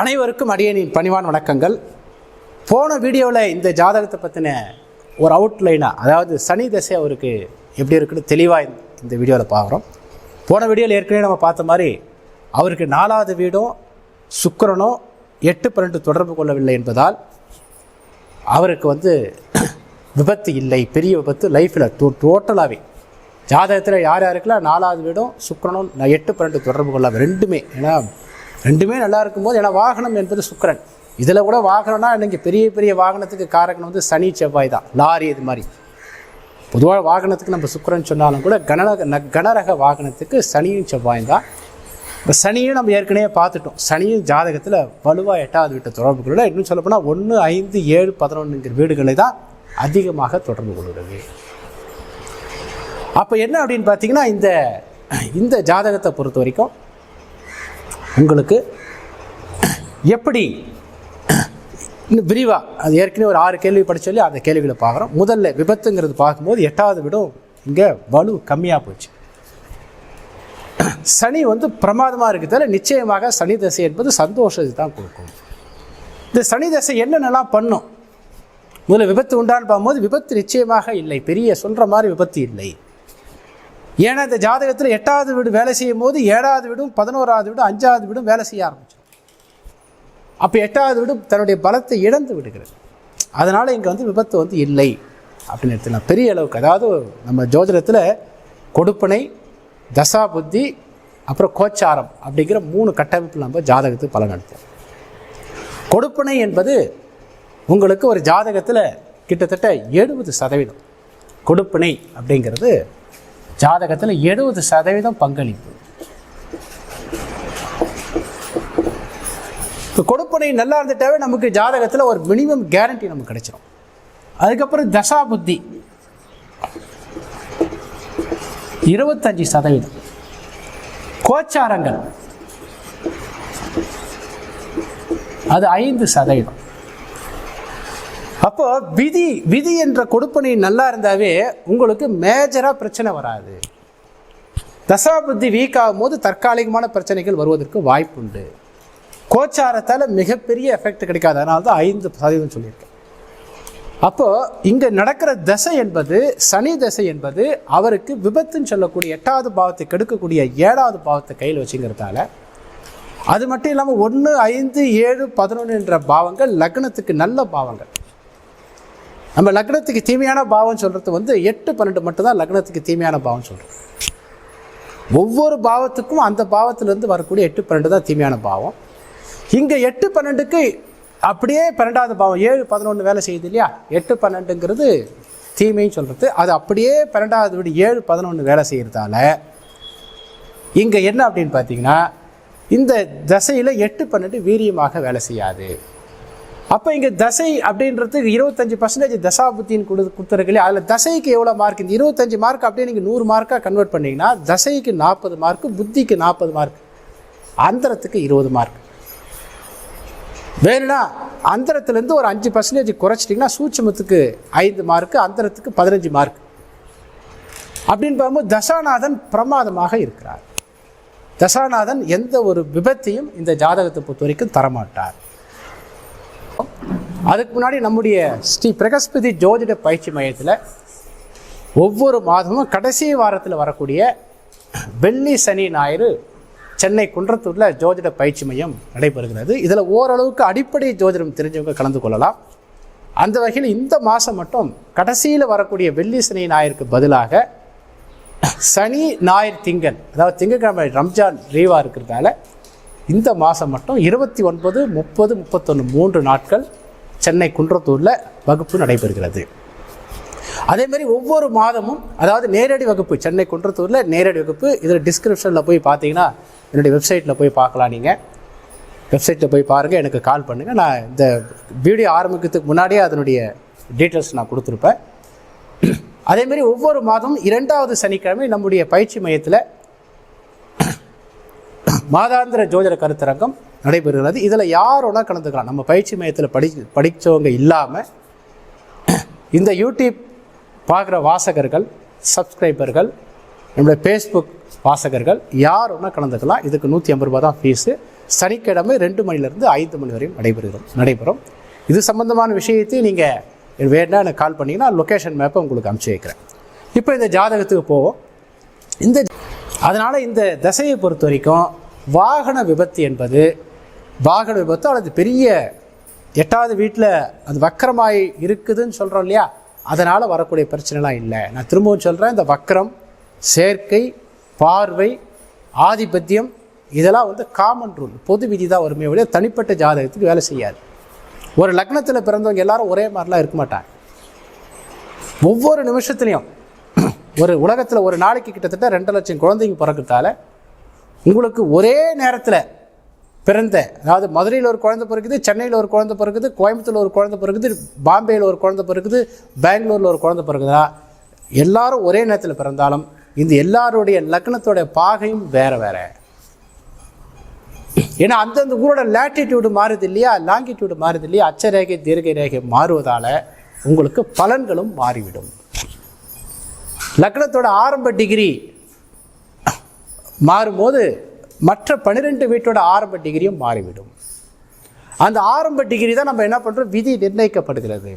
அனைவருக்கும் அடியனின் பணிவான் வணக்கங்கள். போன வீடியோவில் இந்த ஜாதகத்தை பற்றின ஒரு அவுட்லைனாக அதாவது சனி தசை அவருக்கு எப்படி இருக்குன்னு தெளிவாக இந்த வீடியோவில் பார்க்குறோம். போன வீடியோவில் ஏற்கனவே நம்ம பார்த்த மாதிரி அவருக்கு நாலாவது வீடும் சுக்கரனும் எட்டு பன்னெண்டு தொடர்பு கொள்ளவில்லை என்பதால் அவருக்கு வந்து விபத்து இல்லை. பெரிய விபத்து. லைஃப்பில் டோ டோட்டலாகவே ஜாதகத்தில் யார் யாருக்குலாம் நாலாவது வீடும் சுக்கரனும் எட்டு பன்னெண்டு தொடர்பு கொள்ளாமல் ரெண்டுமே. ஏன்னா ரெண்டுமே நல்லா இருக்கும்போது ஏன்னா வாகனம் என்பது சுக்கரன். இதில் கூட வாகனம்னா இன்றைக்கி பெரிய பெரிய வாகனத்துக்கு காரகன் வந்து சனி செவ்வாய் தான். லாரி இது மாதிரி. பொதுவாக வாகனத்துக்கு நம்ம சுக்கரன் சொன்னாலும் கூட கனரக ந- கனரக வாகனத்துக்கு சனியும் செவ்வாயும் தான். இப்போ சனியும் நம்ம ஏற்கனவே பார்த்துட்டோம். சனியும் ஜாதகத்தில் வலுவாக எட்டாவது வீட்டு தொடர்பு கொள்ள இன்னும் சொல்லப்போனால் ஒன்று ஐந்து ஏழு பதினொன்றுங்கிற வீடுகளை தான் அதிகமாக தொடர்பு கொள்கிறது அப்போ என்ன அப்படின்னு பார்த்தீங்கன்னா இந்த இந்த ஜாதகத்தை பொறுத்த வரைக்கும் உங்களுக்கு எப்படி? இன்னும் விரிவாக அது ஏற்கனவே ஒரு ஆறு கேள்வி படிச்சொல்லி அந்த கேள்விகளை பார்க்குறோம். முதல்ல விபத்துங்கிறது பார்க்கும்போது எட்டாவது விடும் இங்கே வலு கம்மியாக போச்சு. சனி வந்து பிரமாதமாக இருக்கிறதால நிச்சயமாக சனி தசை என்பது சந்தோஷத்தை தான் கொடுக்கும். இந்த சனி தசை என்னென்னலாம் பண்ணும்? முதல்ல விபத்து உண்டான்னு பார்க்கும்போது விபத்து நிச்சயமாக இல்லை. பெரிய சொல்கிற மாதிரி விபத்து இல்லை. ஏன்னா இந்த ஜாதகத்தில் எட்டாவது வீடு வேலை செய்யும் போது ஏழாவது வீடும் பதினோராவது வீடும் அஞ்சாவது வீடும் வேலை செய்ய ஆரம்பிச்சிடும். அப்போ எட்டாவது வீடு தன்னுடைய பலத்தை இழந்து விடுகிறது. அதனால் இங்கே வந்து விபத்து வந்து இல்லை அப்படின்னு எடுத்துக்கலாம். பெரிய அளவுக்கு. அதாவது நம்ம ஜோதிடத்தில் கொடுப்பனை தசா புத்தி அப்புறம் கோச்சாரம் அப்படிங்கிற மூணு கட்டமைப்பில் நம்ம ஜாதகத்துக்கு பலன் எடுத்தோம் கொடுப்பனை என்பது உங்களுக்கு ஒரு ஜாதகத்தில் கிட்டத்தட்ட எழுபது சதவீதம். கொடுப்பனை அப்படிங்கிறது ஜாதகத்தில் எழுபது சதவீதம் பங்களிப்பு. இப்போ கொடுப்பனை நல்லா இருந்துட்டாவே நமக்கு ஜாதகத்தில் ஒரு மினிமம் கேரண்டி நமக்கு கிடைச்சிடும் அதுக்கப்புறம் தசா புத்தி. இருபத்தஞ்சி சதவீதம். கோச்சாரங்கள். அது ஐந்து சதவீதம். அப்போ விதி விதி என்ற கொடுப்பனை நல்லா இருந்தாவே உங்களுக்கு மேஜராக பிரச்சனை வராது. தசா புத்தி வீக் ஆகும்போது தற்காலிகமான பிரச்சனைகள் வருவதற்கு வாய்ப்புண்டு. கோச்சாரத்தால் மிகப்பெரிய எஃபெக்ட் கிடைக்காது. அதனால தான் ஐந்து சதவீதம் சொல்லியிருக்கேன். அப்போது இங்கே நடக்கிற தசை என்பது சனி தசை என்பது அவருக்கு விபத்துன்னு சொல்லக்கூடிய எட்டாவது பாவத்தை கெடுக்கக்கூடிய ஏழாவது பாவத்தை கையில் வச்சுங்கிறதால அது மட்டும் இல்லாமல் ஒன்று ஐந்து ஏழு பதினொன்று என்ற பாவங்கள் லக்னத்துக்கு நல்ல பாவங்கள். நம்ம லக்னத்துக்கு தீமையான பாவம் சொல்கிறது வந்து எட்டு பன்னெண்டு மட்டும்தான் லக்னத்துக்கு தீமையான பாவம் சொல்கிறோம் ஒவ்வொரு பாவத்துக்கும் அந்த பாவத்திலேருந்து வரக்கூடிய எட்டு பன்னெண்டு தான் தீமையான பாவம். இங்கே எட்டு பன்னெண்டுக்கு அப்படியே பன்னெண்டாவது பாவம் ஏழு பதினொன்று வேலை செய்யுது இல்லையா? எட்டு பன்னெண்டுங்கிறது தீமைன்னு சொல்கிறது அது அப்படியே பன்னெண்டாவது விட ஏழு பதினொன்று வேலை செய்கிறதால இங்கே என்ன அப்படின்னு பார்த்தீங்கன்னா இந்த தசையில் எட்டு பன்னெண்டு வீரியமாக வேலை செய்யாது. அப்போ இங்கே தசை அப்படின்றது இருபத்தஞ்சி பர்சன்டேஜ் தசாபுத்தின்னு கொடு கொடுத்துருக்கலையே இல்லையா அதில் தசைக்கு எவ்வளோ மார்க் இந்த இருபத்தஞ்சி மார்க் அப்படியே நீங்கள் நூறு மார்க்காக கன்வெர்ட் பண்ணிங்கன்னா தசைக்கு நாற்பது மார்க்கு புத்திக்கு நாற்பது மார்க் அந்தரத்துக்கு இருபது மார்க் வேணும்னா அந்தரத்துலேருந்து ஒரு அஞ்சு பர்சன்டேஜ் குறைச்சிட்டிங்கன்னா சூட்சமத்துக்கு ஐந்து மார்க்கு அந்தரத்துக்கு பதினஞ்சு மார்க் அப்படின்னு பார்க்கும்போது தசாநாதன் பிரமாதமாக இருக்கிறார். தசாநாதன் எந்த ஒரு விபத்தையும் இந்த ஜாதகத்தை பொறுத்த வரைக்கும் தரமாட்டார். அதுக்கு முன்னாடி நம்முடைய ஸ்ரீ பிரகஸ்பதி ஜோதிட பயிற்சி மையத்தில் ஒவ்வொரு மாதமும் கடைசி வாரத்தில் வரக்கூடிய வெள்ளி சனி ஞாயிறு சென்னை குன்றத்தூரில் ஜோதிட பயிற்சி மையம் நடைபெறுகிறது. இதில் ஓரளவுக்கு அடிப்படை ஜோதிடம் தெரிஞ்சவங்க கலந்து கொள்ளலாம். அந்த வகையில் இந்த மாதம் மட்டும் கடைசியில் வரக்கூடிய வெள்ளி சனி ஞாயிற்கு பதிலாக சனி ஞாயிறு திங்கள் அதாவது திங்கட்கிழமை ரம்ஜான் லீவாக இருக்கிறதால இந்த மாதம் மட்டும் இருபத்தி ஒன்பது முப்பது முப்பத்தொன்று மூன்று நாட்கள் சென்னை குன்றத்தூரில் வகுப்பு நடைபெறுகிறது. அதே மாதிரி ஒவ்வொரு மாதமும் அதாவது நேரடி வகுப்பு சென்னை குன்றத்தூரில் நேரடி வகுப்பு இதில் டிஸ்கிரிப்ஷனில் போய் பார்த்தீங்கன்னா என்னுடைய வெப்சைட்டில் போய் பார்க்கலாம் நீங்கள் வெப்சைட்டில் போய் பாருங்கள் எனக்கு கால் பண்ணுங்கள் நான் இந்த வீடியோ ஆரம்பிக்கிறதுக்கு முன்னாடியே அதனுடைய டீட்டெயில்ஸ் நான் கொடுத்துருப்பேன். அதேமாரி ஒவ்வொரு மாதமும் இரண்டாவது சனிக்கிழமை நம்முடைய பயிற்சி மையத்தில் மாதாந்திர ஜோதிட கருத்தரங்கம் நடைபெறுகிறது. இதில் யாரோட கலந்துக்கலாம். நம்ம பயிற்சி மையத்தில் படி படித்தவங்க இல்லாமல் இந்த யூடியூப் பார்க்குற வாசகர்கள் சப்ஸ்கிரைபர்கள் நம்மளுடைய ஃபேஸ்புக் வாசகர்கள் யார் ஒன்றா கலந்துக்கலாம். இதுக்கு நூற்றி ஐம்பது ரூபா தான் ஃபீஸு சனிக்கிழமை ரெண்டு மணிலேருந்து ஐந்து மணி வரையும் நடைபெறுகிறோம் நடைபெறும். இது சம்பந்தமான விஷயத்தையும் நீங்கள் வேணா எனக்கு கால் பண்ணிங்கன்னா லொக்கேஷன் மேப்பை உங்களுக்கு அனுப்பிச்சி வைக்கிறேன். இப்போ இந்த ஜாதகத்துக்கு போவோம். இந்த அதனால் இந்த தசையை பொறுத்த வரைக்கும் வாகன விபத்து என்பது வாகன விபத்து அல்லது பெரிய எட்டாவது வீட்டில் அது வக்கரமாய் இருக்குதுன்னு சொல்கிறோம் இல்லையா? அதனால் வரக்கூடிய பிரச்சனைலாம் இல்லை. நான் திரும்பவும் சொல்கிறேன் இந்த வக்கரம் சேர்க்கை பார்வை ஆதிபத்தியம் இதெல்லாம் வந்து காமன் ரூல் பொது விதி தான் வருமே ஒழிய தனிப்பட்ட ஜாதகத்துக்கு வேலை செய்யாது. ஒரு லக்னத்தில் பிறந்தவங்க எல்லாரும் ஒரே மாதிரிலாம் இருக்க மாட்டாங்க. ஒவ்வொரு நிமிஷத்துலையும் ஒரு உலகத்தில் ஒரு நாளைக்கு கிட்டத்தட்ட ரெண்டு லட்சம் குழந்தைங்க பிறக்கிறதால உங்களுக்கு ஒரே நேரத்தில் பிறந்த அதாவது மதுரையில் ஒரு குழந்தை பிறகுது சென்னையில் ஒரு குழந்தை பிறகுது கோயம்புத்தூரில் ஒரு குழந்தை பிறகுது பாம்பேயில் ஒரு குழந்தை பிறகுது பெங்களூரில் ஒரு குழந்தை பிறகுதா எல்லாரும் ஒரே நேரத்தில் பிறந்தாலும் இந்த எல்லாருடைய லக்னத்தோடைய பாகையும் வேற வேற. ஏன்னா அந்தந்த ஊரோட லேட்டிடியூடு மாறுது இல்லையா லாங்கிடியூடு மாறுது இல்லையா அச்சரேகை தீர்க்க ரேகை மாறுவதால் உங்களுக்கு பலன்களும் மாறிவிடும். லக்னத்தோட ஆரம்ப டிகிரி மாறும்போது மற்ற பன்னிரெண்டு வீட்டோட ஆரம்ப டிகிரியும் மாறிவிடும். அந்த ஆரம்ப டிகிரி தான் நம்ம என்ன பண்ணுறோம் விதி நிர்ணயிக்கப்படுகிறது.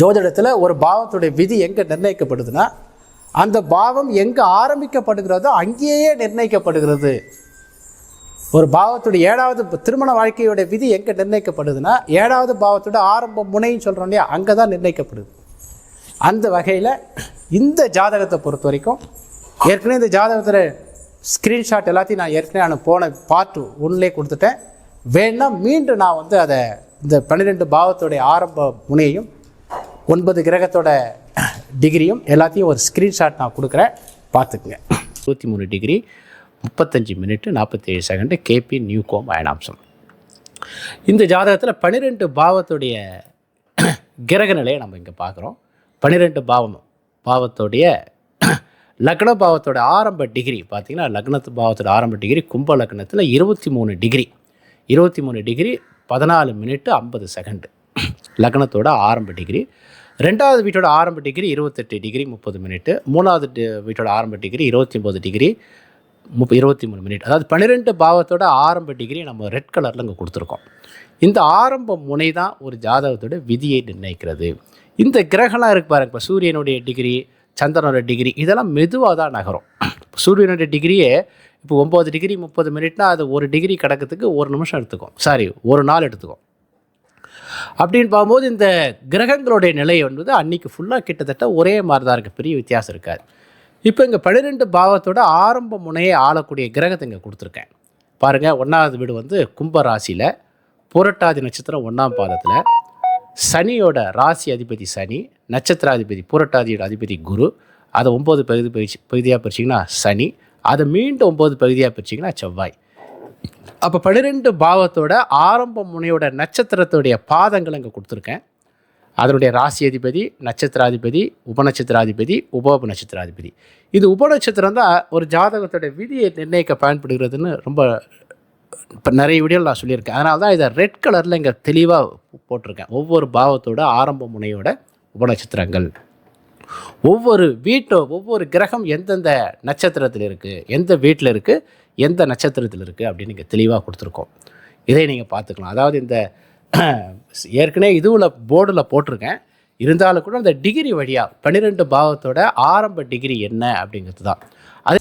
ஜோதிடத்தில் ஒரு பாவத்துடைய விதி எங்கே நிர்ணயிக்கப்படுதுன்னா அந்த பாவம் எங்கே ஆரம்பிக்கப்படுகிறதோ அங்கேயே நிர்ணயிக்கப்படுகிறது. ஒரு பாவத்துடைய ஏழாவது திருமண வாழ்க்கையோட விதி எங்கே நிர்ணயிக்கப்படுதுன்னா ஏழாவது பாவத்தோட ஆரம்ப முனைன்னு சொல்கிறோம் இல்லையா அங்கே தான் நிர்ணயிக்கப்படுது. அந்த வகையில் இந்த ஜாதகத்தை பொறுத்த வரைக்கும் ஏற்கனவே இந்த ஜாதகத்தில் ஸ்க்ரீன்ஷாட் எல்லாத்தையும் நான் ஏற்கனவே நான் போன பார்ட் ஒன்றுலே கொடுத்துட்டேன். வேணால் மீண்டும் நான் வந்து அதை இந்த பன்னிரெண்டு பாவத்துடைய ஆரம்ப முனையையும் ஒன்பது கிரகத்தோட டிகிரியும் எல்லாத்தையும் ஒரு ஸ்க்ரீன்ஷாட் நான் கொடுக்குறேன். பார்த்துக்குங்க. இருபத்தி மூணு டிகிரி முப்பத்தஞ்சு மினிட்டு நாற்பத்தேழு செகண்டு கேபி நியூகோம் அயனாம்சம் இந்த ஜாதகத்தில் பன்னிரெண்டு பாவத்துடைய கிரக நிலையை நம்ம இங்கே பார்க்குறோம். பன்னிரெண்டு பாவம் பாவத்துடைய லக்ன பாவத்தோட ஆரம்ப டிகிரி பார்த்திங்கன்னா லக்னத்து பாவத்தோட ஆரம்ப டிகிரி கும்ப லக்னத்தில் இருபத்தி மூணு டிகிரி இருபத்தி மூணு டிகிரி பதினாலு மினிட்டு ஐம்பது செகண்டு லக்னத்தோட ஆரம்ப டிகிரி ரெண்டாவது வீட்டோட ஆரம்ப டிகிரி இருபத்தெட்டு டிகிரி முப்பது மினிட்டு மூணாவது வீட்டோட ஆரம்ப டிகிரி இருபத்தி ஒம்பது டிகிரி முப்ப இருபத்தி மூணு மினிட் அதாவது பன்னிரெண்டு பாவத்தோட ஆரம்ப டிகிரி நம்ம ரெட் கலரில் இங்கே கொடுத்துருக்கோம். இந்த ஆரம்ப முனை தான் ஒரு ஜாதகத்தோட விதியை நிர்ணயிக்கிறது. இந்த கிரகம்லாம் இருக்கு பாருங்க இப்போ சூரியனுடைய டிகிரி சந்திரனோட டிகிரி இதெல்லாம் மெதுவாக தான் நகரும். சூரியனோட டிகிரியே இப்போ ஒம்பது டிகிரி முப்பது மினிட்னா அது ஒரு டிகிரி கிடக்கிறதுக்கு ஒரு நிமிஷம் எடுத்துக்கும். சாரி ஒரு நாள் எடுத்துக்கும். அப்படின்னு பார்க்கும்போது இந்த கிரகங்களுடைய நிலை என்பது அன்னைக்கு ஃபுல்லாக கிட்டத்தட்ட ஒரே மாதிரி தான் இருக்குது பெரிய வித்தியாசம் இருக்காது. இப்போ இங்கே பன்னிரெண்டு பாவத்தோட ஆரம்ப முனையை ஆளக்கூடிய கிரகத்தை இங்கே கொடுத்துருக்கேன். பாருங்கள் ஒன்றாவது வீடு வந்து கும்ப ராசியில் புரட்டாதி நட்சத்திரம் ஒன்றாம் பாதத்தில் சனியோட ராசி அதிபதி சனி நட்சத்திராதிபதி பூரட்டாதியோட அதிபதி குரு அதை ஒம்பது பகுதி பயிற்சி பகுதியாக பிரிச்சிங்கன்னா சனி அதை மீண்டும் ஒம்பது பகுதியாக பிரிச்சிங்கன்னா செவ்வாய். அப்போ பன்னிரெண்டு பாவத்தோட ஆரம்ப முனையோட நட்சத்திரத்துடைய பாதங்கள் இங்கே கொடுத்துருக்கேன். அதனுடைய ராசி அதிபதி நட்சத்திராதிபதி உபநட்சத்திராதிபதி உப நட்சத்திராதிபதி. இது உபநட்சத்திரம் தான் ஒரு ஜாதகத்தோட விதியை நிர்ணயிக்க பயன்படுகிறதுன்னு ரொம்ப இப்போ நிறைய வீடியோவில் நான் சொல்லியிருக்கேன். அதனால தான் இதை ரெட் கலரில் இங்கே தெளிவாக போட்டிருக்கேன். ஒவ்வொரு பாவத்தோட ஆரம்ப முனையோட உபநட்சத்திரங்கள். ஒவ்வொரு வீட்டோ ஒவ்வொரு கிரகம் எந்தெந்த நட்சத்திரத்தில் இருக்குது எந்த வீட்டில் இருக்குது எந்த நட்சத்திரத்தில் இருக்குது அப்படின்னு நீங்கள் தெளிவாக கொடுத்துருக்கோம். இதை நீங்கள் பார்த்துக்கலாம். அதாவது இந்த ஏற்கனவே இதுவில் போர்டில் போட்டிருக்கேன். இருந்தாலும் கூட அந்த டிகிரி வழியாக பன்னிரெண்டு பாவத்தோட ஆரம்ப டிகிரி என்ன அப்படிங்கிறது தான். அது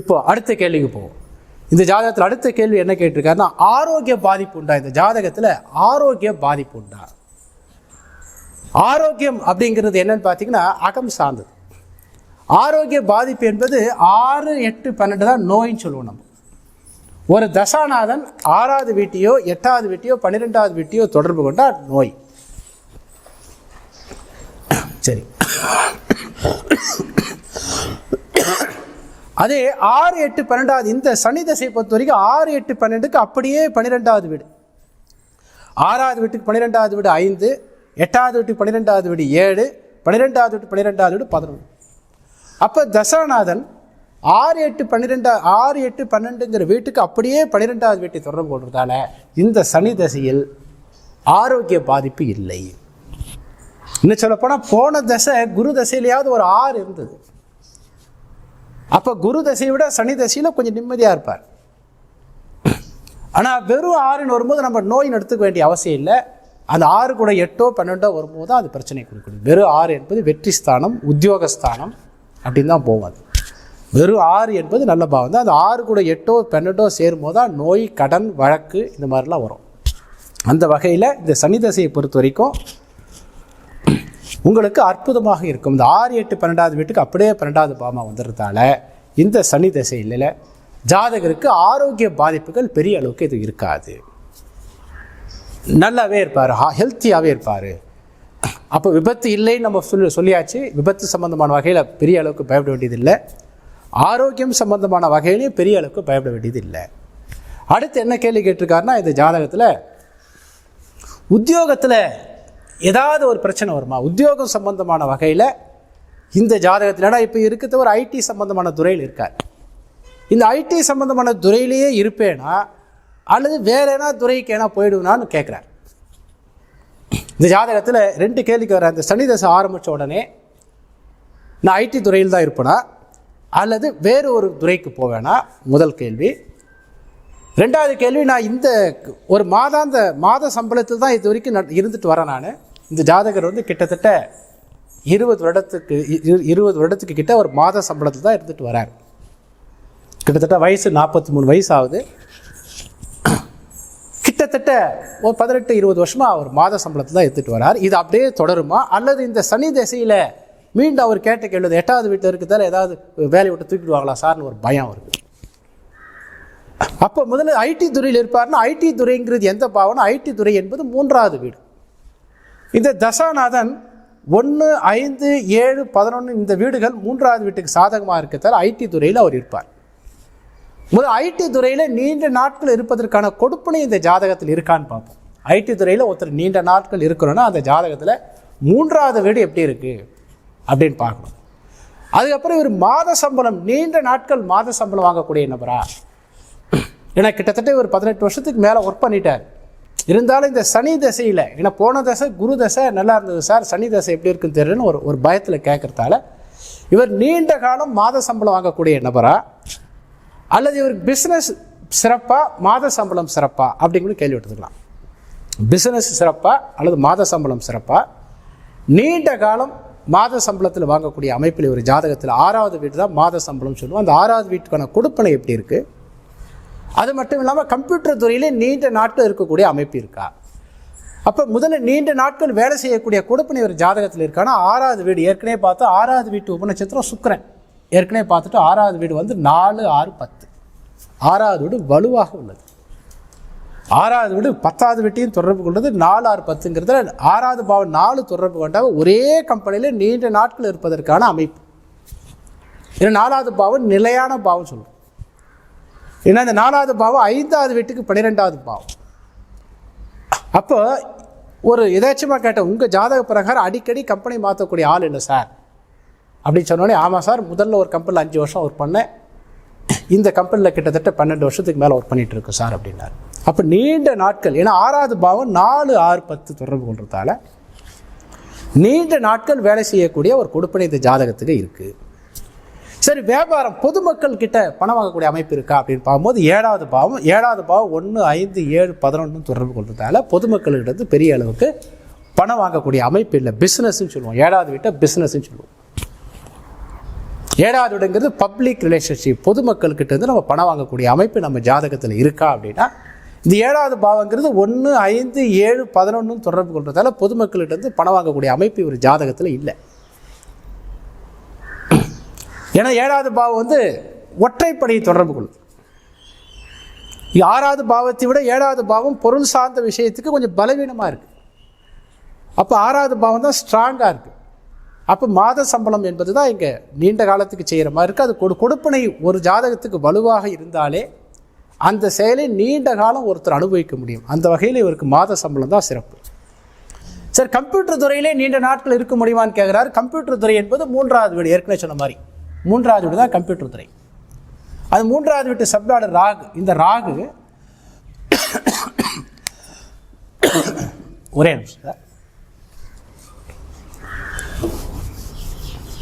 இப்போ அடுத்த கேள்விக்கு போவோம். இந்த ஜாதகத்தில் அடுத்த கேள்வி என்ன கேட்டிருக்காருன்னா ஆரோக்கிய பாதிப்பு உண்டா? இந்த ஜாதகத்தில் ஆரோக்கிய பாதிப்பு உண்டா? ஆரோக்கியம் அப்படிங்கிறது என்னன்னு பார்த்தீங்கன்னா அகம் சார்ந்தது. ஆரோக்கிய பாதிப்பு என்பது ஆறு எட்டு பன்னெண்டு தான் நோயின்னு சொல்லுவோம் நம்ம. ஒரு தசாநாதன் ஆறாவது வீட்டையோ எட்டாவது வீட்டையோ பன்னிரெண்டாவது வீட்டையோ தொடர்பு கொண்டால் நோய். சரி. அதே ஆறு எட்டு பன்னெண்டாவது இந்த சனி தசை பொறுத்த வரைக்கும் ஆறு எட்டு பன்னெண்டுக்கு அப்படியே பன்னிரெண்டாவது வீடு. ஆறாவது வீட்டுக்கு பன்னிரெண்டாவது வீடு ஐந்து எட்டாவது வீட்டு பன்னிரெண்டாவது வீடு ஏழு பன்னிரெண்டாவது வீட்டு பன்னிரெண்டாவது வீடு பதினொன்று. அப்போ தசாநாதன் ஆறு எட்டு பன்னிரெண்டா ஆறு எட்டு பன்னெண்டுங்கிற வீட்டுக்கு அப்படியே பன்னிரெண்டாவது வீட்டை தொடர்பு கொள்றதால இந்த சனி தசையில் ஆரோக்கிய பாதிப்பு இல்லை. இன்னும் சொல்லப்போனால் போன தசை குரு தசையிலையாவது ஒரு ஆறு இருந்தது. அப்போ குரு தசையை விட சனி தசையில் கொஞ்சம் நிம்மதியாக இருப்பார். ஆனால் வெறும் ஆறுன்னு வரும்போது நம்ம நோயின் எடுத்துக்க வேண்டிய அவசியம் இல்லை. அந்த ஆறு கூட எட்டோ பன்னெண்டோ வரும்போது தான் அது பிரச்சனை கொடுக்கணும். வெறும் ஆறு என்பது வெற்றி ஸ்தானம் உத்தியோகஸ்தானம் அப்படின்னு தான் போகும் அது. வெறும் ஆறு என்பது நல்ல பாவம் தான். அந்த ஆறு கூட எட்டோ பன்னெண்டோ சேரும்போது தான் நோய் கடன் வழக்கு இந்த மாதிரிலாம் வரும். அந்த வகையில் இந்த சனி தசையை பொறுத்த வரைக்கும் உங்களுக்கு அற்புதமாக இருக்கும். இந்த ஆறு எட்டு பன்னெண்டாவது வீட்டுக்கு அப்படியே பன்னெண்டாவது பாவமாக வந்துடுறதால இந்த சனி தசையில் ஜாதகருக்கு ஆரோக்கிய பாதிப்புகள் பெரிய அளவுக்கு இது இருக்காது. நல்லாவே இருப்பார் ஹெல்த்தியாகவே இருப்பார். அப்போ விபத்து இல்லைன்னு நம்ம சொல்லி சொல்லியாச்சு. விபத்து சம்மந்தமான வகையில் பெரிய அளவுக்கு பயப்பட வேண்டியதில்லை. ஆரோக்கியம் சம்பந்தமான வகையிலையும் பெரிய அளவுக்கு பயப்பட வேண்டியது இல்லை அடுத்து என்ன கேள்வி கேட்டிருக்காருன்னா இந்த ஜாதகத்தில் உத்தியோகத்தில் ஏதாவது ஒரு பிரச்சனை வருமா? உத்தியோகம் சம்பந்தமான வகையில் இந்த ஜாதகத்தில் இப்போ இருக்கிறது ஒரு ஐடி சம்பந்தமான துறையில் இருக்கார். இந்த ஐடி சம்பந்தமான துறையிலேயே இருப்பேன்னா அல்லது வேற ஏன்னா துறைக்கு ஏன்னா போயிடுவேனான்னு கேட்குறார் இந்த ஜாதகத்தில் ரெண்டு கேள்விக்கு வர அந்த சனி தசை ஆரம்பித்த உடனே நான் ஐடி துறையில் தான் இருப்பேனா? அல்லது வேறு ஒரு துறைக்கு போவேனா? முதல் கேள்வி. ரெண்டாவது கேள்வி நான் இந்த ஒரு மாதாந்த மாத சம்பளத்தில் தான் இது வரைக்கும் நான் இருந்துட்டு வரேன் நான். இந்த ஜாதகர் வந்து கிட்டத்தட்ட இருபது வருடத்துக்கு இருபது வருடத்துக்கு கிட்ட ஒரு மாத சம்பளத்தில் தான் இருந்துட்டு வரார். கிட்டத்தட்ட வயசு நாற்பத்தி மூணு வயசு ஆகுது. கிட்டத்தட்ட ஒரு பதினெட்டு இருபது வருஷமாக அவர் மாத சம்பளத்தில் தான் எடுத்துகிட்டு வரார். இது அப்படியே தொடருமா? அல்லது இந்த சனி திசையில் மீண்டும் அவர் கேட்ட கேள்வி எட்டாவது வீட்டில் இருக்கிறதால ஏதாவது வேலையை விட்டு தூக்கிடுவாங்களா சார்னு ஒரு பயம் இருக்குது அப்போ முதல்ல ஐடி துறையில் இருப்பார்னா ஐடி துறைங்கிறது எந்த பாவம்னா ஐடி துறை என்பது மூன்றாவது வீடு. இந்த தசாநாதன் ஒன்று ஐந்து ஏழு பதினொன்று இந்த வீடுகள் மூன்றாவது வீட்டுக்கு சாதகமாக இருக்கிறதால ஐடி துறையில் அவர் இருப்பார். முதல் ஐடி துறையில் நீண்ட நாட்கள் இருப்பதற்கான கொடுப்பனை இந்த ஜாதகத்தில் இருக்கான்னு பார்ப்போம். ஐடி துறையில் ஒருத்தர் நீண்ட நாட்கள் இருக்கிறோன்னா அந்த ஜாதகத்தில் மூன்றாவது வீடு எப்படி இருக்குது அப்படின்னு பார்க்கணும். அதுக்கப்புறம் இவர் மாத சம்பளம் நீண்ட நாட்கள் மாத சம்பளம் வாங்கக்கூடிய நபரா? ஏன்னா கிட்டத்தட்ட ஒரு பதினெட்டு வருஷத்துக்கு மேலே ஒர்க் பண்ணிட்டார். இருந்தாலும் இந்த சனி தசையில் ஏன்னா போன தசை குரு தசை நல்லா இருந்தது சார் சனி தசை எப்படி இருக்குன்னு தெரியலன்னு ஒரு ஒரு பயத்தில் கேட்குறதால இவர் நீண்ட காலம் மாத சம்பளம் வாங்கக்கூடிய நபரா? அல்லது இவருக்கு பிஸ்னஸ் சிறப்பாக மாத சம்பளம் சிறப்பாக அப்படிங்கிற கேள்வி எடுத்துக்கலாம். பிஸ்னஸ் சிறப்பாக அல்லது மாத சம்பளம் சிறப்பாக நீண்ட காலம் மாத சம்பளத்தில் வாங்கக்கூடிய அமைப்பில் ஒரு ஜாதகத்தில் ஆறாவது வீடு தான் மாத சம்பளம் சொல்லுவோம். அந்த ஆறாவது வீட்டுக்கான கொடுப்பனை எப்படி இருக்குது அது மட்டும் இல்லாமல் கம்ப்யூட்டர் துறையிலே நீண்ட நாட்கள் இருக்கக்கூடிய அமைப்பு இருக்கா? அப்போ முதல்ல நீண்ட நாட்கள் வேலை செய்யக்கூடிய கொடுப்பனை ஒரு ஜாதகத்தில் இருக்கானா ஆறாவது வீடு ஏற்கனவே பார்த்தா ஆறாவது வீட்டு உபநட்சத்திரம் சுக்கரன். ஏற்கனவே பார்த்துட்டு ஆறாவது வீடு வந்து நாலு ஆறு பத்து. ஆறாவது வீடு வலுவாக உள்ளது. ஆறாவது வீடு பத்தாவது வீட்டையும் தொடர்பு கொண்டது நாலு ஆறு பத்துங்கிறதுல ஆறாவது பாவம் நாலு தொடர்பு கொண்டால் ஒரே கம்பெனியில் நீண்ட நாட்கள் இருப்பதற்கான அமைப்பு. ஏன்னா நாலாவது பாவம் நிலையான பாவம் சொல்லும் ஏன்னா இந்த நாலாவது பாவம் ஐந்தாவது வீட்டுக்கு பன்னிரெண்டாவது பாவம். அப்போ ஒரு எதாச்சுமா கேட்டேன் உங்கள் ஜாதக பிரகாரம் அடிக்கடி கம்பெனி மாற்றக்கூடிய ஆள் இல்லை சார். அப்படின்னு சொன்னோடனே ஆமாம் சார் முதல்ல ஒரு கம்பெனியில் அஞ்சு வருஷம் ஒர்க் பண்ணேன். இந்த கம்பெனியில் கிட்டத்தட்ட பன்னெண்டு வருஷத்துக்கு மேலே ஒர்க் பண்ணிகிட்டு இருக்கு சார் அப்படின்னார். அப்போ நீண்ட நாட்கள் ஏன்னா ஆறாவது பாவம் நாலு ஆறு பத்து தொடர்பு கொள்றதால நீண்ட நாட்கள் வேலை செய்யக்கூடிய ஒரு கொடுப்பனை இந்த ஜாதகத்துக்கு இருக்குது சரி வியாபாரம் பொதுமக்கள் கிட்ட பணம் வாங்கக்கூடிய அமைப்பு இருக்கா அப்படின்னு பார்க்கும்போது ஏழாவது பாவம் ஏழாவது பாவம் ஒன்று ஐந்து ஏழு பதினொன்று தொடர்பு கொள்றதால பொதுமக்கள்கிட்ட பெரிய அளவுக்கு பணம் வாங்கக்கூடிய அமைப்பு இல்லை. பிஸ்னஸ்ன்னு சொல்லுவோம். ஏழாவது வீட்டை பிஸ்னஸ்ன்னு சொல்லுவோம். ஏழாவது பப்ளிக் ரிலேஷன்ஷிப் பொதுமக்கள்கிட்ட இருந்து நம்ம பணம் வாங்கக்கூடிய அமைப்பு நம்ம ஜாதகத்தில் இருக்கா அப்படின்னா இந்த ஏழாவது பாவங்கிறது ஒன்று ஐந்து ஏழு பதினொன்று தொடர்பு கொள்றதால பொதுமக்கள்கிட்ட இருந்து பணம் வாங்கக்கூடிய அமைப்பு ஒரு ஜாதகத்தில் இல்லை. ஏன்னா ஏழாவது பாவம் வந்து ஒற்றைப்படையை தொடர்பு கொள்ளும். ஆறாவது பாவத்தை விட ஏழாவது பாவம் பொருள் சார்ந்த விஷயத்துக்கு கொஞ்சம் பலவீனமாக இருக்குது அப்போ ஆறாவது பாவம் தான் ஸ்ட்ராங்காக இருக்குது அப்போ மாத சம்பளம் என்பது தான் இங்கே நீண்ட காலத்துக்கு செய்கிற மாதிரி இருக்குது அது கொடு கொடுப்பனை ஒரு ஜாதகத்துக்கு வலுவாக இருந்தாலே அந்த செயலை நீண்ட காலம் ஒருத்தர் அனுபவிக்க முடியும். அந்த வகையில் இவருக்கு மாத சம்பளம் தான் சிறப்பு. சார் கம்ப்யூட்டர் துறையிலே நீண்ட நாட்கள் இருக்க முடியுமான்னு கேட்குறாரு கம்ப்யூட்டர் துறை என்பது மூன்றாவது வீடு ஏற்கனவே சொன்ன மாதிரி. மூன்றாவது வீடு தான் கம்ப்யூட்டர் துறை. அது மூன்றாவது வீட்டு சப்ளாடு ராகு. இந்த ராகு ஒரே நிமிஷம். சார்.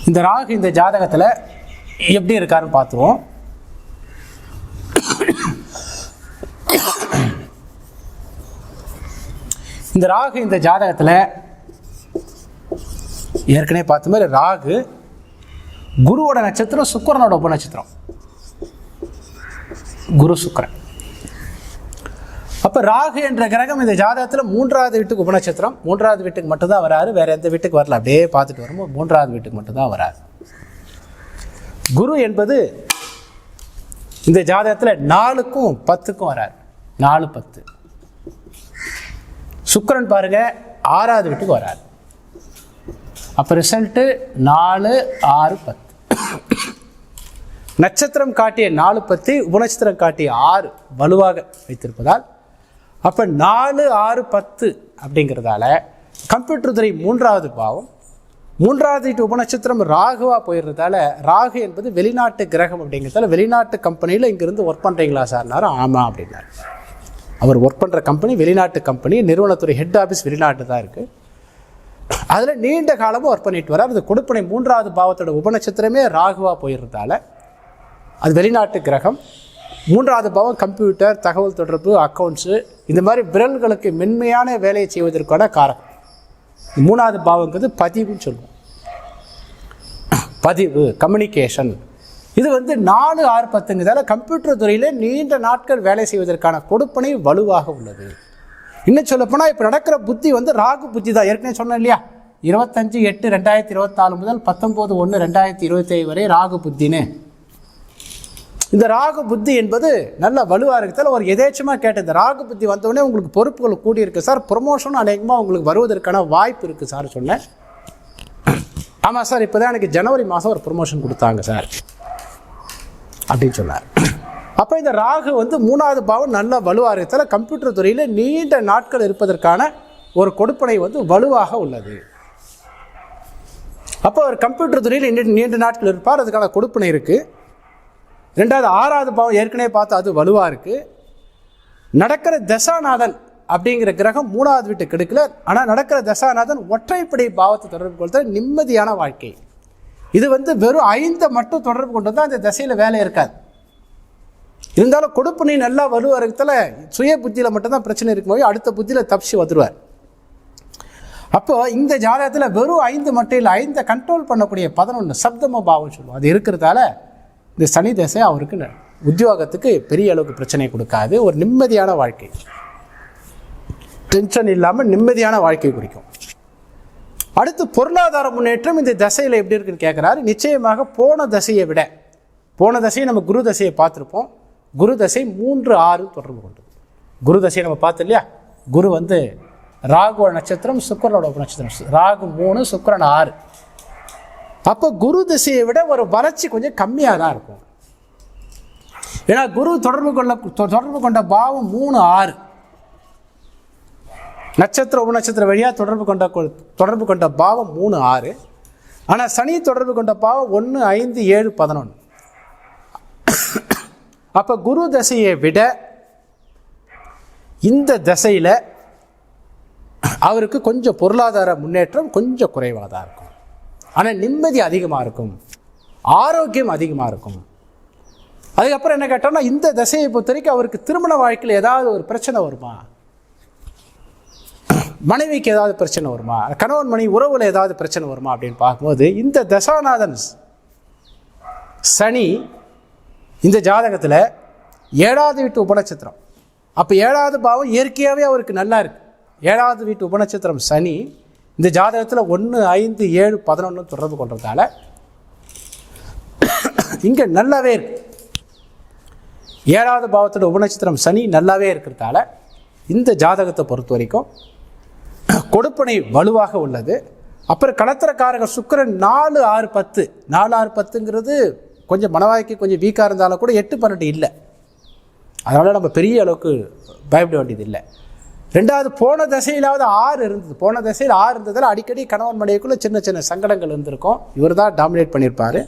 இந்த ராகு இந்த ஜாதகத்தில் எப்படி இருக்காருன்னு பார்த்துருவோம். இந்த ராகு இந்த ஜாதகத்தில் ஏற்கனவே பார்த்த மாதிரி ராகு குருவோட நட்சத்திரம் சுக்கரனோட உப நட்சத்திரம். குரு சுக்கரன். அப்போ ராகு என்ற கிரகம் இந்த ஜாதகத்தில் மூன்றாவது வீட்டுக்கு உபநட்சத்திரம் மூன்றாவது வீட்டுக்கு மட்டும்தான் வராரு. வேற எந்த வீட்டுக்கு வரல. அப்படியே பார்த்துட்டு வரும்போது மூன்றாவது வீட்டுக்கு மட்டும்தான் வராரு. குரு என்பது இந்த ஜாதகத்தில் நாலுக்கும் பத்துக்கும் வராரு. நாலு பத்து. சுக்கரன் பாருங்க ஆறாவது வீட்டுக்கு வராரு. அப்போ ரிசல்ட்டு நாலு ஆறு பத்து. நட்சத்திரம் காட்டிய நாலு பத்து உபநட்சத்திரம் காட்டிய ஆறு வலுவாக வைத்திருப்பதால் அப்போ நாலு ஆறு பத்து அப்படிங்கிறதால கம்ப்யூட்டர் துறை மூன்றாவது பாவம். மூன்றாவது வீட்டு உபநட்சத்திரம் ராகுவா போயிடுறதால ராகு என்பது வெளிநாட்டு கிரகம் அப்படிங்கிறதால வெளிநாட்டு கம்பெனியில் இங்கேருந்து ஒர்க் பண்ணுறீங்களா சார்னாரு ஆமாம் அப்படின்னாரு. அவர் ஒர்க் பண்ணுற கம்பெனி வெளிநாட்டு கம்பெனி நிறுவனத்துறை ஹெட் ஆஃபீஸ் வெளிநாட்டு தான் இருக்குது அதில் நீண்ட காலமும் ஒர்க் பண்ணிட்டு வரார் அது கொடுப்பனை மூன்றாவது பாவத்தோட உபநட்சத்திரமே ராகுவா போயிடுறதால அது வெளிநாட்டு கிரகம். மூன்றாவது பாவம் கம்ப்யூட்டர் தகவல் தொடர்பு அக்கௌண்ட்ஸு இந்த மாதிரி விரல்களுக்கு மென்மையான வேலையை செய்வதற்கான காரகம் மூணாவது பாவங்கிறது பதிவுன்னு சொல்லுவோம். பதிவு கம்யூனிகேஷன் இது வந்து நாலு ஆறு பத்துங்கிறதால கம்ப்யூட்டர் துறையில் நீண்ட நாட்கள் வேலை செய்வதற்கான கொடுப்பனை வலுவாக உள்ளது. இன்னும் சொல்லப்போனால் இப்போ நடக்கிற புத்தி வந்து ராகு புத்தி தான். ஏற்கனவே சொன்னேன் இல்லையா? இருபத்தஞ்சு எட்டு ரெண்டாயிரத்தி இருபத்தாலு முதல் பத்தொம்போது ஒன்று ரெண்டாயிரத்தி இருபத்தேழு வரை ராகு புத்தின்னு. இந்த ராகு புத்தி என்பது நல்ல வலுவாக இருக்கிறதால ஒரு எதேச்சமாக கேட்டது இந்த ராகு புத்தி வந்தவுடனே உங்களுக்கு பொறுப்புகள் கூடியிருக்கு சார். ப்ரொமோஷனும் அநேகமாக உங்களுக்கு வருவதற்கான வாய்ப்பு இருக்குது சார் சொன்னேன். ஆமாம் சார் இப்போ தான் எனக்கு ஜனவரி மாதம் ஒரு ப்ரொமோஷன் கொடுத்தாங்க சார். அப்படின்னு சொன்னார். அப்போ இந்த ராகு வந்து மூணாவது பாவம் நல்ல வலுவாக இருக்கிறதால கம்ப்யூட்டர் துறையில் நீண்ட நாட்கள் இருப்பதற்கான ஒரு கொடுப்பனை வந்து வலுவாக உள்ளது. அப்போ அவர் கம்ப்யூட்டர் துறையில் நீண்ட நீண்ட நாட்கள் இருப்பார் அதுக்கான கொடுப்பனை இருக்குது ரெண்டாவது ஆறாவது பாவம் ஏற்கனவே பார்த்தா அது வலுவாக இருக்குது நடக்கிற தசாநாதன் அப்படிங்கிற கிரகம் மூணாவது வீட்டு கெடுக்கல. ஆனால் நடக்கிற தசாநாதன் ஒற்றைப்படை பாவத்தை தொடர்பு கொள்கிற நிம்மதியான வாழ்க்கை. இது வந்து வெறும் ஐந்தை மட்டும் தொடர்பு கொண்டு தான் அந்த திசையில் வேலை இருக்காது. இருந்தாலும் கொடுப்பு நீ நல்லா வலுவாக இருக்கத்தில் சுய புத்தியில் மட்டும்தான் பிரச்சனை இருக்கும்போது அடுத்த புத்தியில் தப்பிச்சு வந்துடுவார் அப்போது இந்த ஜாதகத்தில் வெறும் ஐந்து மட்டும் இல்லை ஐந்தை கண்ட்ரோல் பண்ணக்கூடிய பதினொன்று சப்தம பாவம் சொல்லுவோம். அது இருக்கிறதால இந்த சனி தசை அவருக்கு ந- உத்தியோகத்துக்கு பெரிய அளவுக்கு பிரச்சனை கொடுக்காது. ஒரு நிம்மதியான வாழ்க்கை. டென்ஷன் இல்லாமல் நிம்மதியான வாழ்க்கை குறிக்கும். அடுத்து பொருளாதார முன்னேற்றம் இந்த தசையில் எப்படி இருக்குன்னு கேட்குறாரு நிச்சயமாக போன தசையை விட போன தசையை நம்ம குரு தசையை பார்த்துருப்போம். குரு தசை மூன்று ஆறு தொடர்பு கொண்டது. குரு தசையை நம்ம பார்த்தோம் இல்லையா? குரு வந்து ராகுவோட நட்சத்திரம் சுக்கரனோட நட்சத்திரம். ராகு மூணு சுக்கரன் ஆறு. அப்போ குரு திசையை விட ஒரு வளர்ச்சி கொஞ்சம் கம்மியாக தான் இருக்கும். ஏன்னா குரு தொடர்பு கொள்ள தொ- தொடர்பு கொண்ட பாவம் மூணு ஆறு. நட்சத்திர உபநட்சத்திர வழியாக தொடர்பு கொண்ட கொ- தொடர்பு கொண்ட பாவம் மூணு ஆறு. ஆனால் சனி தொடர்பு கொண்ட பாவம் ஒன்று ஐந்து ஏழு பதினொன்று அப்போ குரு தசையை விட இந்த தசையில் அவருக்கு கொஞ்சம் பொருளாதார முன்னேற்றம் கொஞ்சம் குறைவாக தான் இருக்கும். ஆனால் நிம்மதி அதிகமாக இருக்கும். ஆரோக்கியம் அதிகமாக இருக்கும். அதுக்கப்புறம் என்ன கேட்டோம்னா இந்த தசையை பொறுத்த வரைக்கும் அவருக்கு திருமண வாழ்க்கையில் ஏதாவது ஒரு பிரச்சனை வருமா? மனைவிக்கு ஏதாவது பிரச்சனை வருமா? கணவன் மனைவி உறவுல ஏதாவது பிரச்சனை வருமா அப்படின்னு பார்க்கும்போது இந்த தசாநாதன் சனி இந்த ஜாதகத்தில் ஏழாவது வீட்டு உபநட்சத்திரம். அப்போ ஏழாவது பாவம் இயற்கையாகவே அவருக்கு நல்லா இருக்கு. ஏழாவது வீட்டு உபநட்சத்திரம் சனி இந்த ஜாதகத்தில் ஒன்று ஐந்து ஏழு பதினொன்று தொடர்பு கொள்றதால இங்கே நல்லாவே இருக்கு. ஏழாவது பாவத்தோட உபநட்சத்திரம் சனி நல்லாவே இருக்கிறதால இந்த ஜாதகத்தை பொறுத்த வரைக்கும் கொடுப்பனை வலுவாக உள்ளது. அப்புறம் கலத்திரக்காரக சுக்கிரன் நாலு ஆறு பத்து. நாலு ஆறு பத்துங்கிறது கொஞ்சம் மனவாய்க்கு கொஞ்சம் வீக்காக இருந்தாலும் கூட எட்டு பன்னெண்டு இல்லை. அதனால் நம்ம பெரிய அளவுக்கு பயப்பட வேண்டியது இல்லை ரெண்டாவது போன தசையிலாவது ஆறு இருந்தது. போன தசையில் ஆறு இருந்ததில் அடிக்கடி கணவன் மனைவிக்குள்ளே சின்ன சின்ன சங்கடங்கள் இருந்திருக்கும். இவர் தான் டாமினேட் பண்ணியிருப்பார்.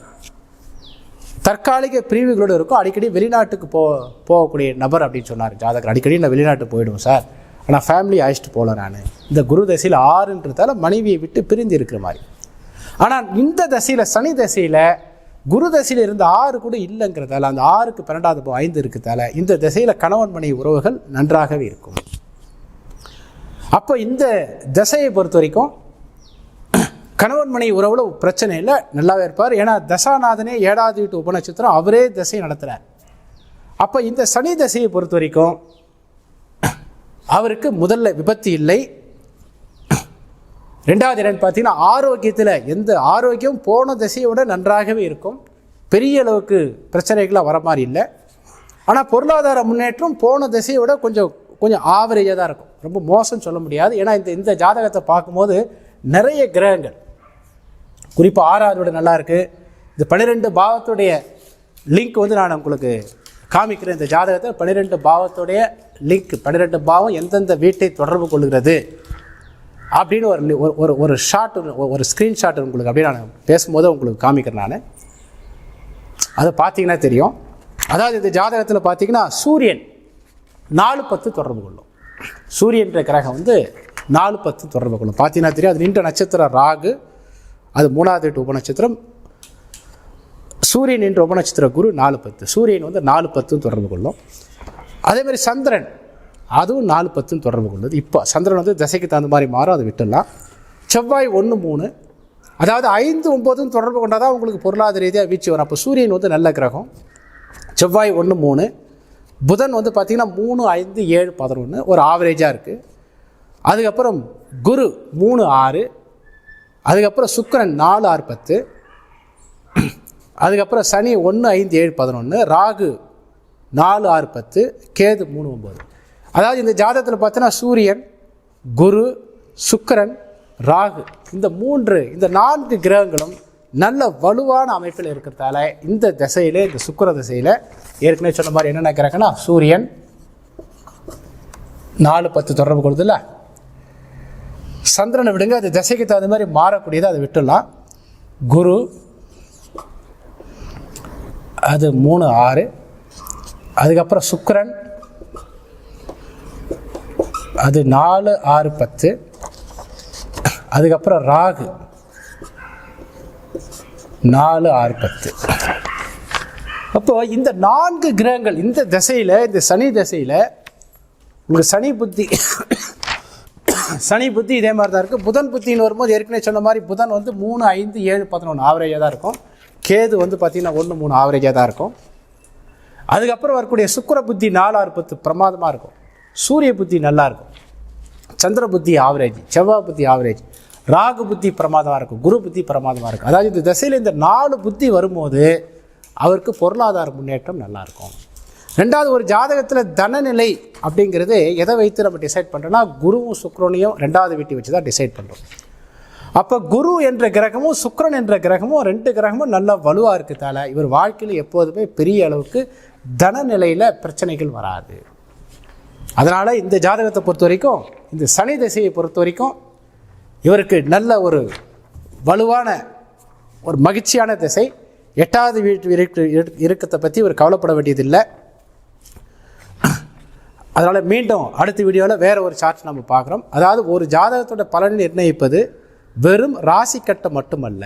தற்காலிக பிரிவுகளோடு இருக்கும். அடிக்கடி வெளிநாட்டுக்கு போ போகக்கூடிய நபர் அப்படின்னு சொன்னார் ஜாதகர். அடிக்கடி நான் வெளிநாட்டு போயிடுவோம் சார். ஆனால் ஃபேமிலி அழைச்சிட்டு போகல நான். இந்த குரு தசையில் ஆறுன்றதால மனைவியை விட்டு பிரிந்து இருக்கிற மாதிரி. ஆனால் இந்த தசையில் சனி தசையில் குரு தசையில் இருந்த ஆறு கூட இல்லைங்கிறதால அந்த ஆறுக்கு பன்னெண்டாவது ஐந்து இருக்கிறதால இந்த திசையில் கணவன் மனைவி உறவுகள் நன்றாகவே இருக்கும். அப்போ இந்த தசையை பொறுத்த வரைக்கும் கணவன் மனை உறவுல பிரச்சனை இல்லை நல்லாவே இருப்பார். ஏன்னா தசாநாதனே ஏழாவது வீட்டு உபநட்சத்திரம் அவரே தசை நடத்துகிறார் அப்போ இந்த சனி தசையை பொறுத்த வரைக்கும் அவருக்கு முதல்ல விபத்து இல்லை. ரெண்டாவது என்னன்னு பார்த்தீங்கன்னா ஆரோக்கியத்தில் எந்த ஆரோக்கியம் போன திசையை விட நன்றாகவே இருக்கும். பெரிய அளவுக்கு பிரச்சனைகளாக வர மாதிரி இல்லை. ஆனால் பொருளாதார முன்னேற்றம் போன திசையை விட கொஞ்சம் கொஞ்சம் ஆவரேஜாக தான் இருக்கும். ரொம்ப மோசம் சொல்ல முடியாது. ஏன்னா இந்த இந்த ஜாதகத்தை பார்க்கும்போது நிறைய கிரகங்கள். குறிப்பாக ஆறாவது விட நல்லா இருக்குது இந்த பன்னிரெண்டு பாவத்துடைய லிங்க் வந்து நான் உங்களுக்கு காமிக்கிறேன். இந்த ஜாதகத்தை பன்னிரெண்டு பாவத்துடைய லிங்க் பன்னிரெண்டு பாவம் எந்தெந்த வீட்டை தொடர்பு கொள்கிறது அப்படின்னு ஒரு ஒரு- ஒரு ஒரு ஷாட் ஒரு ஸ்க்ரீன்ஷாட் உங்களுக்கு அப்படியே நான் பேசும்போது உங்களுக்கு காமிக்கிறேன் நான். அதை பார்த்தீங்கன்னா தெரியும். அதாவது இந்த ஜாதகத்தில் பார்த்தீங்கன்னா சூரியன் நாலு பத்து தொடர்பு கொள்ளும். சூரியன்ற கிரகம் வந்து நாலு பத்து தொடர்பு கொள்ளும். பார்த்தீங்கன்னா தெரியும் அது நின்ற நட்சத்திரம் ராகு அது மூணாவது எட்டு உபநட்சத்திரம். சூரியன் என்ற உபநட்சத்திர குரு நாலு பத்து. சூரியன் வந்து நாலு பத்தும் தொடர்பு கொள்ளும். அதே மாதிரி சந்திரன் அதுவும் நாலு பத்தும் தொடர்பு கொள்ளுது. இப்போ சந்திரன் வந்து திசைக்கு தகுந்த மாதிரி மாறும் அதை விட்டுடலாம். செவ்வாய் ஒன்று மூணு. அதாவது ஐந்து ஒம்போதும் தொடர்பு கொண்டால் தான் உங்களுக்கு பொருளாதார ரீதியாக வீழ்ச்சி வரும். அப்போ சூரியன் வந்து நல்ல கிரகம். செவ்வாய் ஒன்று மூணு. புதன் வந்து பார்த்திங்கன்னா மூணு ஐந்து ஏழு பதினொன்று ஒரு ஆவரேஜாக இருக்குது அதுக்கப்புறம் குரு மூணு ஆறு. அதுக்கப்புறம் சுக்கரன் நாலு ஆறு பத்து. அதுக்கப்புறம் சனி ஒன்று ஐந்து ஏழு பதினொன்று ராகு நாலு ஆறு பத்து. கேது மூணு ஒம்பது அதாவது இந்த ஜாதகத்தில் பார்த்தீங்கன்னா சூரியன் குரு சுக்கரன் ராகு இந்த மூன்று இந்த நான்கு கிரகங்களும் நல்ல வலுவான அமைப்பில் இருக்கிறதால இந்த திசையில் இந்த சுக்கர திசையில் ஏற்கனவே சொன்ன மாதிரி என்னென்ன கிரகம்னா சூரியன் நாலு பத்து தொடர்பு கொள்ளுதுல்ல. சந்திரனை விடுங்க அது திசைக்கு தகுந்த மாதிரி மாறக்கூடியது அதை விட்டுடலாம். குரு அது மூணு ஆறு. அதுக்கப்புறம் சுக்கரன் அது நாலு ஆறு பத்து. அதுக்கப்புறம் ராகு. நாலு ஆறு பத்து. அப்போ இந்த நான்கு கிரகங்கள் இந்த திசையில் இந்த சனி திசையில் உங்களுக்கு சனி புத்தி சனி புத்தி இதே மாதிரி தான் இருக்குது புதன் புத்தின்னு வரும்போது ஏற்கனவே சொன்ன மாதிரி புதன் வந்து மூணு ஐந்து ஏழு பதினொன்று ஆவரேஜாக தான் இருக்கும். கேது வந்து பார்த்திங்கன்னா ஒன்று மூணு ஆவரேஜாக தான் இருக்கும். அதுக்கப்புறம் வரக்கூடிய சுக்கிர புத்தி நாலாறு பத்து பிரமாதமாக இருக்கும். சூரிய புத்தி நல்லா இருக்கும். சந்திர புத்தி ஆவரேஜ் செவ்வாய் புத்தி ஆவரேஜ் ராகு புத்தி பிரமாதமாக இருக்கும் குரு புத்தி பிரமாதமாக இருக்கும். அதாவது இந்த திசையில் இந்த நாலு புத்தி வரும்போது அவருக்கு பொருளாதார முன்னேற்றம் நல்லாயிருக்கும் ரெண்டாவது ஒரு ஜாதகத்தில் தனநிலை அப்படிங்கிறது எதை வைத்து நம்ம டிசைட் பண்ணுறோன்னா குருவும் சுக்ரனையும் ரெண்டாவது வீட்டை வச்சு தான் டிசைட் பண்ணுறோம் அப்போ குரு என்ற கிரகமும் சுக்ரன் என்ற கிரகமும் ரெண்டு கிரகமும் நல்ல வலுவாக இருக்கிறதால இவர் வாழ்க்கையில் எப்போதுமே பெரிய அளவுக்கு தனநிலையில் பிரச்சனைகள் வராது. அதனால் இந்த ஜாதகத்தை பொறுத்த வரைக்கும் இந்த சனி திசையை பொறுத்த வரைக்கும் இவருக்கு நல்ல ஒரு வலுவான ஒரு மகிழ்ச்சியான திசை. எட்டாவது வீட்டு இருக்கு இருக்கத்தை பற்றி இவர் கவலைப்பட வேண்டியதில்லை. அதனால் மீண்டும் அடுத்த வீடியோவில் வேறு ஒரு சார்ட் நம்ம பார்க்குறோம். அதாவது ஒரு ஜாதகத்தோட பலன் நிர்ணயிப்பது வெறும் ராசி கட்டம் மட்டுமல்ல.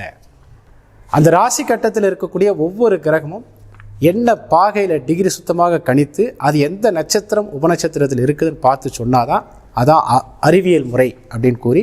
அந்த ராசி கட்டத்தில் இருக்கக்கூடிய ஒவ்வொரு கிரகமும் என்ன பாகையில் டிகிரி சுத்தமாக கணித்து அது எந்த நட்சத்திரம் உபநட்சத்திரத்தில் இருக்குதுன்னு பார்த்து சொன்னாதான் அதான் அ- அறிவியல் முறை அப்படின்னு கூறி